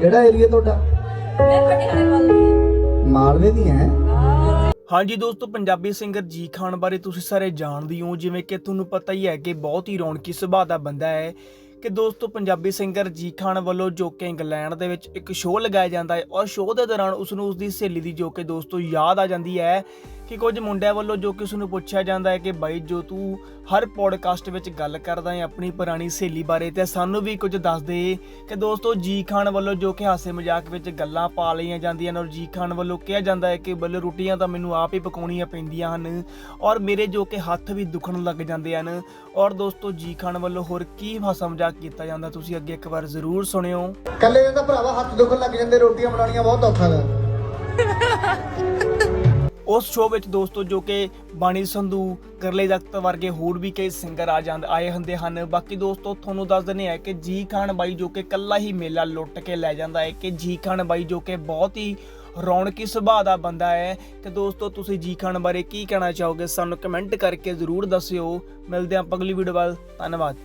ਕਿਹੜਾ ਏਰੀਆ ਤੁਹਾਡਾ ਮੈਂ ਪਟਿਆਲੇ ਵੱਲ ਦੀ ਹਾਂ। ਮਾਲਵੇ ਦੀ ਹੈ ਹਾਂਜੀ ਦੋਸਤੋ ਪੰਜਾਬੀ ਸਿੰਗਰ ਜੀ ਖਾਨ ਬਾਰੇ ਤੁਸੀਂ ਸਾਰੇ ਜਾਣਦੇ ਹੋ ਜਿਵੇਂ ਕਿ ਤੁਹਾਨੂੰ ਪਤਾ ਹੀ ਹੈ ਕਿ ਬਹੁਤ ਹੀ ਰੌਣਕੀ ਸੁਭਾਅ ਦਾ ਬੰਦਾ ਹੈ ਕਿ ਦੋਸਤੋ ਪੰਜਾਬੀ ਸਿੰਗਰ ਜੀ ਖਾਨ ਵੱਲੋਂ ਜੋ ਕਿ ਇੰਗਲੈਂਡ ਦੇ ਵਿੱਚ ਇੱਕ ਸ਼ੋਅ ਲਗਾਇਆ ਜਾਂਦਾ ਹੈ ਔਰ ਸ਼ੋਅ ਦੇ ਦੌਰਾਨ ਉਸ ਨੂੰ ਉਸ ਦੀ ਸਹੇਲੀ ਦੀ ਜੋ ਕਿ ਦੋਸਤੋ ਯਾਦ ਆ ਜਾਂਦੀ ਹੈ ਕਿ ਕੁਝ ਮੁੰਡਿਆਂ ਵੱਲੋਂ ਜੋ ਕਿ ਉਸ ਨੂੰ ਪੁੱਛਿਆ ਜਾਂਦਾ ਹੈ ਕਿ ਬਾਈ ਜੋ ਤੂੰ ਹਰ ਪੋਡਕਾਸਟ ਵਿੱਚ ਗੱਲ ਕਰਦਾ ਹੈ ਆਪਣੀ ਪੁਰਾਣੀ ਸਹੇਲੀ ਬਾਰੇ ਤੇ ਸਾਨੂੰ ਵੀ ਕੁਝ ਦੱਸ ਦੇ ਕਿ ਦੋਸਤੋ ਜੀ ਖਾਨ ਵੱਲੋਂ ਜੋ ਕਿ ਹਾਸੇ ਮਜ਼ਾਕ ਵਿੱਚ ਗੱਲਾਂ ਪਾ ਲਈਆਂ ਜਾਂਦੀਆਂ ਨੇ ਔਰ ਜੀ ਖਾਨ ਵੱਲੋਂ ਕਿਹਾ ਜਾਂਦਾ ਹੈ ਕਿ ਬੱਲੇ ਰੋਟੀਆਂ ਤਾਂ ਮੈਨੂੰ ਆਪ ਹੀ ਪਕਾਉਣੀਆਂ ਪੈਂਦੀਆਂ ਹਨ ਔਰ ਮੇਰੇ ਜੋ ਕਿ ਹੱਥ ਵੀ ਦੁਖਣ ਲੱਗ ਜਾਂਦੇ ਹਨ ਔਰ ਦੋਸਤੋ ਜੀ ਖਾਨ ਵੱਲੋਂ ਹੋਰ ਕੀ ਹਾਸਾ ਮਜ਼ਾਕ ਕੀਤਾ ਜਾਂਦਾ ਤੁਸੀਂ ਅੱਗੇ ਇੱਕ ਵਾਰ ਜ਼ਰੂਰ ਸੁਣਿਓ। ਕੱਲੇ ਦੇ ਤਾਂ ਭਰਾਵਾ ਹੱਥ ਦੁਖਣ ਲੱਗ ਜਾਂਦੇ, ਰੋਟੀਆਂ ਬਣਾਉਣੀਆਂ ਬਹੁਤ ਔਖਾ ਹੈ ਉਸ ਸ਼ੋਅ ਵਿੱਚ ਦੋਸਤੋ ਜੋ ਕਿ ਬਾਣੀ ਸੰਧੂ ਗਰਲੇ ਜਗਤ ਵਰਗੇ ਹੋਰ ਵੀ ਕਈ ਸਿੰਗਰ ਆ ਜਾਂਦੇ ਆਏ ਹੁੰਦੇ ਹਨ। ਬਾਕੀ ਦੋਸਤੋ ਤੁਹਾਨੂੰ ਦੱਸ ਦਿੰਦੇ ਆ ਕਿ ਜੀ ਖਾਨ ਬਾਈ ਜੋ ਕਿ ਕੱਲਾ ਹੀ ਮੇਲਾ ਲੁੱਟ ਕੇ ਲੈ ਜਾਂਦਾ ਹੈ ਕਿ ਜੀ ਖਾਨ ਬਾਈ ਜੋ ਕਿ ਬਹੁਤ ਹੀ ਰੌਣਕੀ ਸੁਭਾਅ ਦਾ ਬੰਦਾ ਹੈ। ਤੇ ਦੋਸਤੋ ਤੁਸੀਂ ਜੀ ਖਾਨ ਬਾਰੇ ਕੀ ਕਹਿਣਾ ਚਾਹੋਗੇ ਸਾਨੂੰ ਕਮੈਂਟ ਕਰਕੇ ਜ਼ਰੂਰ ਦੱਸਿਓ। ਮਿਲਦੇ ਹਾਂ ਅਗਲੀ ਵੀਡੀਓ ਵੱਲ। ਧੰਨਵਾਦ।